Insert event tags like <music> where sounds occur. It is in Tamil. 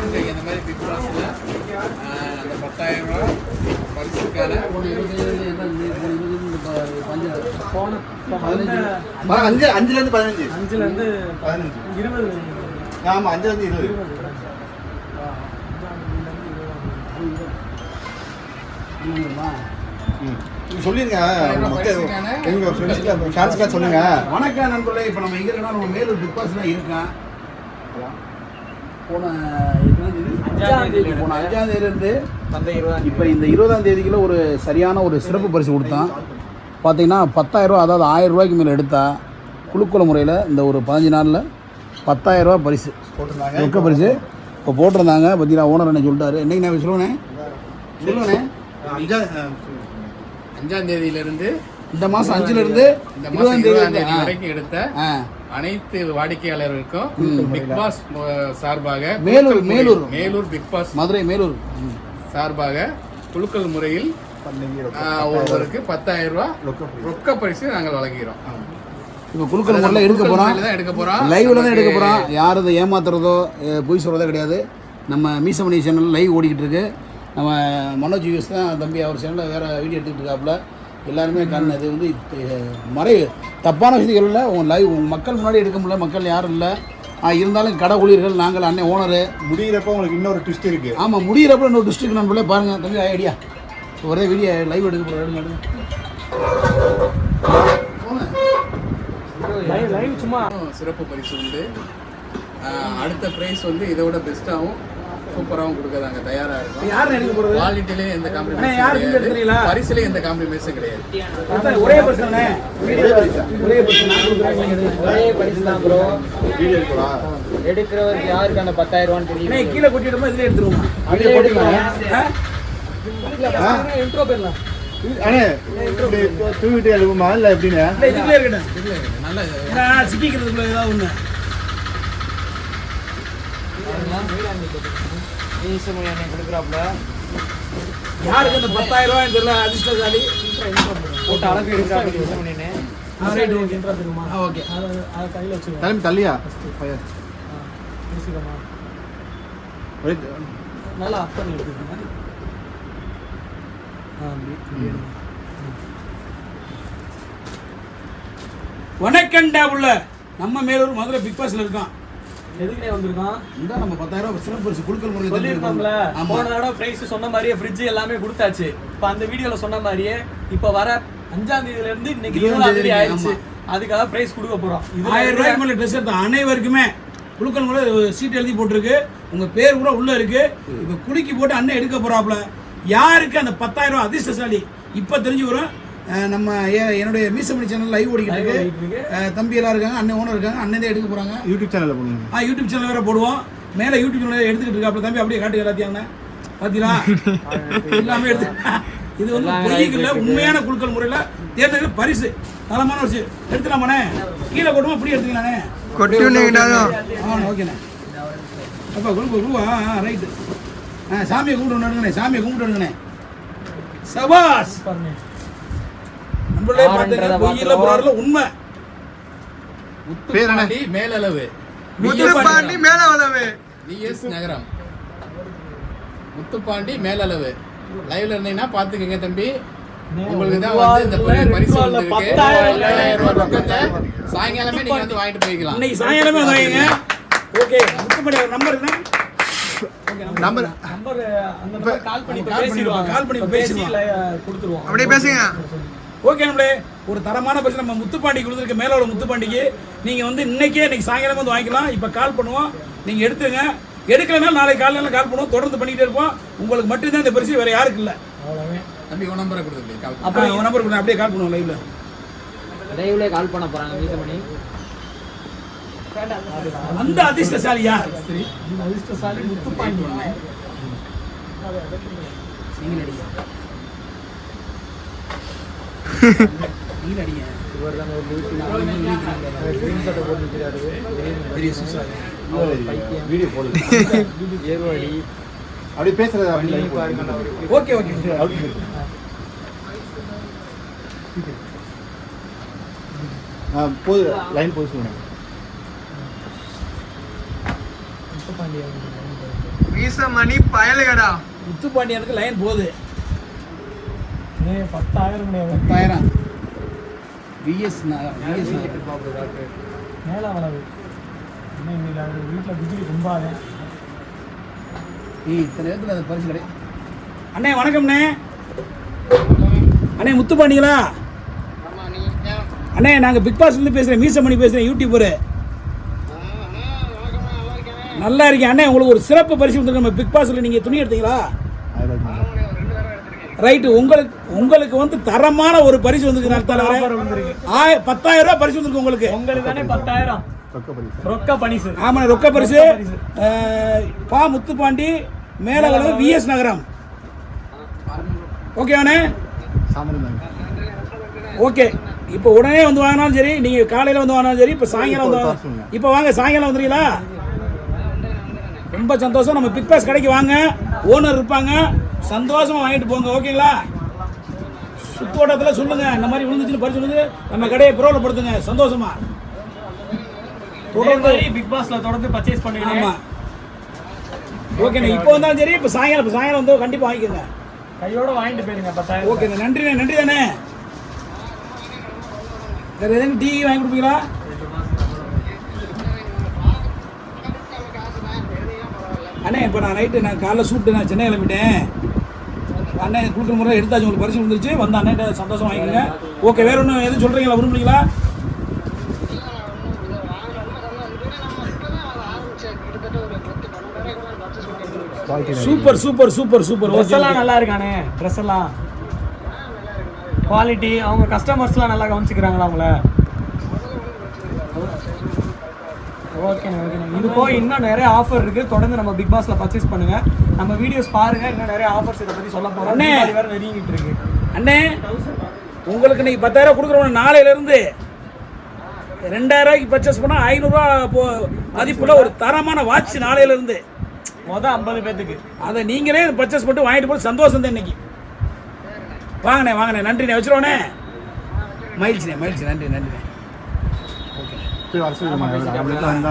யாருக்கு இந்த மாதிரி பிக் பாஸ்ல அந்த பத்தாயிரம் ரூபாய் பரிசுக்கான அஞ்சு அஞ்சுல இருந்து பதினஞ்சு. அஞ்சுல இருந்து பதினஞ்சு. இருபது. ஆமா அஞ்சுல இருந்து இருபது சொல்லிருங்க மக்கள் எங்க ஃப்ரெண்ட்ஸ்க்கு ஃபேன்ஸ்க்கு சொல்லுங்க. வணக்கம் நண்பர்களே இப்போ நம்ம எங்கே இருக்கோம் நம்ம மேலூர் பிக் பாஸ்ல இருக்கேன் போன? அஞ்சாம் தேதி. போன அஞ்சாம் தேதியிலிருந்து இப்போ இந்த இருபதாம் தேதிக்குள்ள ஒரு சரியான ஒரு சிறப்பு பரிசு கொடுத்தான் பார்த்தீங்கன்னா பத்தாயிரரூவா அதாவது ஆயிரம் ரூபாய்க்கு மேலே எடுத்தா குழுக்குல முறையில் இந்த ஒரு பதினஞ்சு நாளில் பத்தாயிரரூவா பரிசு. போட்டிருந்தாங்க. ரொக்க பரிசு. இப்போ போட்டிருந்தாங்க. பார்த்தீங்கன்னா ஓனர் என்ன சொல்லிட்டாரு? என்னைக்கு நான் சொல்லுவேனே? சொல்லுவேனே? அஞ்சா அஞ்சாம் தேதியிலிருந்து இந்த மாதம் அஞ்சுலேருந்து இந்த இருபதாம் தேதி வரைக்கும். எடுத்த ஆ. அனைத்து வாடிக்கையாளர்களுக்கும் பிக் பாஸ் சார்பாக Melur, Melur. Melur big boss Madurai Melur. சார்பாக குலுக்கல் முறையில் ஒருவருக்கு பத்தாயிரம் ரூபாய் ரொக்க பரிசு. நாங்கள் வழங்குகிறோம். இப்போ குழுக்கள் முறையில் எடுக்க போகிறோம் எடுக்க போறோம். லைவ்ல தான் எடுக்க போகிறோம் யாரும் இதை ஏமாத்துறதோ பொய் சொல்கிறதோ கிடையாது. நம்ம மீசமணி சேனல் லைவ் ஓடிக்கிட்டு இருக்கு. நம்ம மனோஜ் யூஸ் தான் தம்பி அவர் சேனலில் வேறு வீடியோ எடுத்துக்கிட்டு இருக்காப்புல. எல்லாருமே கண் அது வந்து மறை தப்பான விஷயங்கள் இல்லை. உங்கள் லைவ் உங்கள் மக்கள் முன்னாடி எடுக்க முடியல மக்கள் யாரும் இல்லை. இருந்தாலும் கடை ஊழியர்கள் நாங்கள் அண்ணன் ஓனரு முடியிறப்ப உங்களுக்கு இன்னொரு ட்விஸ்ட் இருக்கு. ஆமாம் முடியிறப்ப இன்னொரு டிஸ்ட்ரிக்ட் நண்பர்களே பாருங்கள் தம்பி ஐடியா. ஒரே வீடியோ லைவ் எடுக்க போகிறேன் லைவ் லைவ் சும்மா சிறப்பு பரிசு உண்டு. அடுத்த பிரைஸ் வந்து இதை விட பெஸ்ட்டாகவும் சூப்பராகவும் கொடுக்க நாங்கள் தயாராக இருக்கோம் யார் எடுக்க போகிறது குவாலிட்டிலையும் எந்த யாருக்கு கிடையாது. எடுக்கிறீங்களா? பரிசுலையும் எந்த காம்ப்ரமைஸும் கிடையாது. ஒரே பிரச்சனை ஒரே பரிசு தான் ப்ரோ எடுக்கிறவருக்கு யாருக்கு அந்த பத்தாயிரம் ரூபான்னு அண்ணே, தெரியும் கீழே கொட்டிடுமா இதுல எடுத்துருவோமா வீடியோ போட்டுக்கலாம்? இன்ட்ரோ போயிடலாம். அண்ணே தூவிட்டு எழுப்புமா? இல்லை எப்படின்னு நல்ல சிக்கிக்கிறதுக்குள்ள ஏதாவது ஒண்ணு. ஈசமணி கொடுக்குறாப்புல? யாருக்கு அந்த பத்தாயிரம் ரூபாய் தெரியல அதிர்ஷ்டசாலி? போட்டு அழகு எடுக்கிறாப்புல ஈசமணி அண்ணன் ஆ, ரைட் ஓகே. தலைமை தள்ளியா? நல்லா அப் பண்ணி எடுத்துக்கோங்க. ஆ அப்படி அப்படி எடுங்க. வணக்கண்டா உள்ள நம்ம மேலூர் மதுரை பிக் பாஸ்ல இருக்கான். எதுக்குனே வந்திருக்கோம்? இந்த நம்ம பத்தாயிரம் ரூபாய் சிறப்பு பரிசு குழுக்கள் முறை சொல்லியிருக்கோம்ல ஆமா. போன தடவை பிரைஸ் சொன்ன மாதிரியே ஃப்ரிட்ஜ் எல்லாமே கொடுத்தாச்சு. இப்போ அந்த வீடியோல சொன்ன மாதிரியே இப்போ வர அஞ்சாம் தேதியில இருந்து இன்னைக்கு இருபதாம் தேதி ஆயிடுச்சு. அதுக்காக பிரைஸ் கொடுக்க போறோம். இதுல ஆயிரம் ரூபாய்க்கு மேலே ட்ரெஸ் எடுத்த அனைவருக்குமே குழுக்கள் முறை சீட் எழுதி போட்டிருக்கு. உங்க பேர் கூட உள்ள இருக்கு. இப்போ குலுக்கி போட்டு அண்ணன் எடுக்க போறாப்புல. யாருக்கு அந்த பத்தாயிரம் ரூபாய் அதிர்ஷ்டசாலி? இப்போ தெரிஞ்சு வரும். நம்ம ஏ- என்னுடைய மீசமணி சேனல் லைவ் ஓடிக்கிட்டு Live இருக்கு. இருக்கு. தம்பி எல்லாம் இருக்காங்க அண்ணன் ஓனர் இருக்காங்க அண்ணன் தான் எடுக்க போறாங்க. யூடியூப் சேனலில் பண்ணுங்க ஆ யூடியூப் சேனல் வேற போடுவோம். மேலே யூடியூப் சேனல் எடுத்துக்கிட்டு இருக்காப்புல தம்பி அப்படியே காட்டுங்க எல்லாத்தையும் பார்த்தீங்களா <laughs> எல்லாமே எடுத்து <laughs> இது வந்து பொய்யிக்கல உண்மையான குழுக்கள் முறையில் தேர்ந்தெடுக்கிற பரிசு. தரமான ஒரு விஷயம். எடுத்துலாமாண்ணே கீழே கொட்டுமா? இப்படி எடுத்துக்கலாண்ணே ஆ ஓகேண்ணே அப்பா குழுக்கு குழுவா ஆ ரைட்டு ஆ சாமியை கும்பிட்டு விடுங்கண்ணே சாமியை கும்பிட்டு விடுங்கண்ணே சபாஸ் பாருங்க நம்மளே ஆறுன்றத பார்த்துங்க பொய்யில. புறாரில் உண்மை? முத்துப்பாண்டி மேலளவு. விஎஸ் நகரம். முத்துப்பாண்டி மேலளவு. லைவ்ல இருந்தீங்கன்னா பாத்துக்கங்க தம்பி. உங்களுக்கு தான் வந்து இந்த பெரிய பரிசு ரொக்கத்தை சாயங்காலமே நீங்க வந்து வாங்கிட்டு போய்க்கலாம். இன்னைக்கு சாயங்காலமே வாங்கிங்க. ஓகே முத்துப்பாண்டி நம்பர் என்ன நம்பர் நம்பர் அந்த நம்பர் கால் பண்ணி கால் பண்ணி பேசி கொடுத்துருவோம் அப்படியே பேசுங்க. ஓகே நம்மளே ஒரு தரமான பரிசு நம்ம முத்துப்பாண்டி கொடுத்துருக்க மேலோட முத்துப்பாண்டிக்கு. நீங்க வந்து இன்னைக்கே இன்னைக்கு சாயங்காலம் வந்து வாங்கிக்கலாம். இப்போ கால் பண்ணுவோம். நீங்க எடுத்துங்க எடுக்கலைன்னா நாளைக்கு காலையில கால் பண்ணுவோம். தொடர்ந்து பண்ணிட்டே இருப்போம். உங்களுக்கு மட்டும்தான் இந்த பரிசு வேற யாருக்கு இல்லை. தம்பி உன் நம்பரை கொடுத்துருக்கேன் கால் அப்புறம் உங்க நம்பர் கொடுங்க. அப்படியே கால் பண்ணுவோம் லைவ்ல லைவ்ல கால் பண்ண போறாங்க வீசமணி அந்த அதிர்ஷ்டசாலி யார்? இந்த அதிர்ஷ்டசாலி முத்துப்பாண்டி. நீங்கள் அடிங்க வீடியோ போடுங்க ஏர்வாடி அப்படி பேசுறது அப்படி ஓகே ஓகே ஆ போது லைன் போது சொல்லுங்க முத்துப்பாண்டி பயலுகடா. முத்துப்பாண்டியனுக்கு லைன் போகுது. ஏ பத்தாயிரம். கிடையாது பத்தாயிரம் விஎஸ் விஎஸ் மேல வளவு. இன்னும் இன்னைக்கு அவர் வீட்டில் பிஜிலி கும்பாதே. ஏய் இத்தனை நேரத்தில் அந்த பரிசு கிடையாது அண்ணே வணக்கம்ண்ணே. அண்ணே முத்துப்பாண்டிங்களா? அண்ணே நாங்கள் பிக் பாஸ்லேருந்து பேசுகிறேன் மீசமணி பேசுகிறேன் யூடியூபரு நல்லா இருக்கேன். அண்ணே உங்களுக்கு ஒரு சிறப்பு பரிசு வந்துருக்கு நம்ம பிக் பாஸில் நீங்கள் துணி எடுத்தீங்களா? ரைட்டு உங்களுக்கு உங்களுக்கு வந்து தரமான ஒரு பரிசு வந்துருக்கு. தலைவரே பத்தாயிரம் ரூபாய் பரிசு வந்துருக்கு உங்களுக்கு. உங்களுக்கு தானே பத்தாயிரம். ரொக்க பணிசு ஆமாம் ரொக்க பரிசு. பா முத்துப்பாண்டி மேலவளவு விஎஸ் நகரம். ஓகேவாண்ணே ஓகே இப்போ உடனே வந்து வாங்கினாலும் சரி நீங்கள் காலையில் வந்து வாங்கினாலும் சரி இப்போ சாயங்காலம் வந்து வாங்க இப்போ வாங்க சாயங்காலம் வந்துடுறீங்களா ரொம்ப சந்தோஷம். நம்ம பிக் பாஸ் கடைக்கு வாங்க. ஓனர் இருப்பாங்க. சந்தோஷமா வாங்கிட்டு போங்க ஓகேங்களா? சுத்தோட்டத்தில் சொல்லுங்க இந்த மாதிரி விழுந்துச்சுன்னு பரிசு விழுந்து நம்ம கடையை பிரபலப்படுத்துங்க சந்தோஷமா. மாதிரி பிக் பாஸ்ல தொடர்ந்து பர்ச்சேஸ் பண்ணுவீங்க ஆமா. ஓகேண்ணே இப்போ வந்தாலும் சரி இப்போ சாயங்காலம் இப்போ சாயங்காலம் வந்து கண்டிப்பாக வாங்கிக்கோங்க. கையோட வாங்கிட்டு போயிருங்க பத்தாயிரம் ஓகேண்ணே நன்றிண்ணே நன்றி தானே வேறு எதுவும் டீ வாங்கி கொடுப்பீங்களா? அண்ணே இப்போ நான் நைட்டு நான் காலைல சூட்டு நான் சென்னை கிளம்பிட்டேன். அண்ணே கொடுக்குற முறை எடுத்தாச்சு உங்களுக்கு பரிசு வந்துருச்சு வந்து அண்ணன் சந்தோஷம் வாங்கிக்கோங்க. ஓகே வேற ஒன்றும் எதுவும் சொல்கிறீங்களா விரும்புறீங்களா? Super super super super dress எல்லாம் நல்லா இருக்கானே ட்ரெஸ் எல்லாம். குவாலிட்டி அவங்க கஸ்டமர்ஸ்லாம் நல்லா கவனிச்சுக்கிறாங்களா அவங்கள ஓகேண்ணே ஓகேண்ணே. இது போய் இன்னும் நிறைய ஆஃபர் இருக்கு. தொடர்ந்து நம்ம பிக் பாஸ்ல பர்ச்சேஸ் பண்ணுங்க. நம்ம வீடியோஸ் பாருங்க. இன்னும் நிறைய ஆஃபர்ஸ் இதை பத்தி சொல்ல போறோம். அண்ணே. வேற நெருங்கிட்டு இருக்கு. அண்ணே உங்களுக்கு இன்னைக்கு பத்தாயிரம் கொடுக்குறோம் நாளையில இருந்து ரெண்டாயிரம் ரூபாய்க்கு பர்ச்சேஸ் பண்ணால் ஐநூறுரூவா போ மதிப்புள்ள ஒரு தரமான வாட்ச் நாளையில இருந்து மொதல் ஐம்பது பேத்துக்கு. அதை நீங்களே பர்ச்சேஸ் பண்ணிட்டு வாங்கிட்டு போய் சந்தோஷம் தான் இன்னைக்கு. வாங்கண்ணே வாங்கண்ணே. நன்றிண்ணே. வச்சிருவோண்ணே. மகிழ்ச்சிண்ணே மகிழ்ச்சி. நன்றி நன்றிண்ணே 对啊，是的嘛，我们站的。